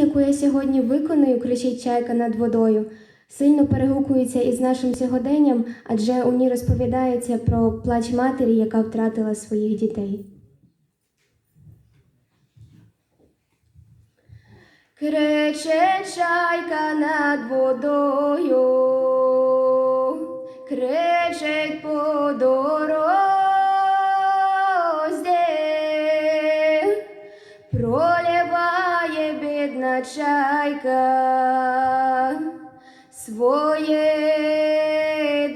яку я сьогодні виконую, кричить чайка над водою, сильно перегукується із нашим сьогоденням, адже у ній розповідається про плач матері, яка втратила своїх дітей. Криче чайка над водою, кричить по дорозі, чайка свої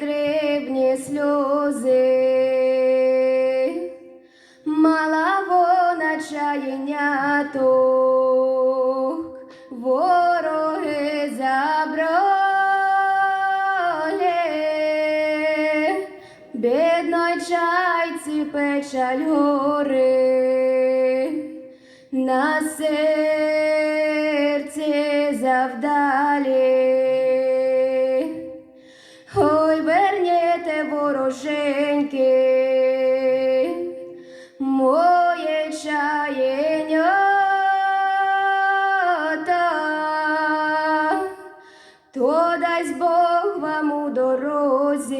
дрібні сльози. Мала вона чаєняток, вороги забрали, бідной чайці печаль гори, на вороженьки, моє чаєнята, то дасть Бог вам у дорозі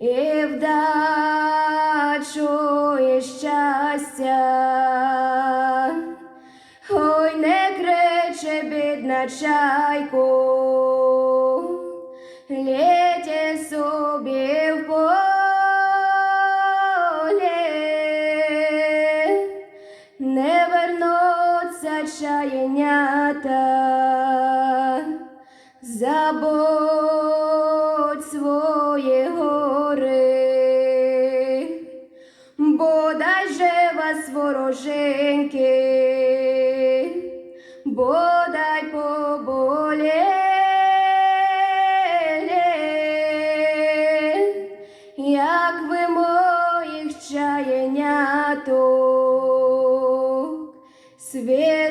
і вдачу і щастя. Ой, не криче бідна чайку, не вернуться чаєнята, забудь свої гори, бодай же вас вороженьки, бодай se vê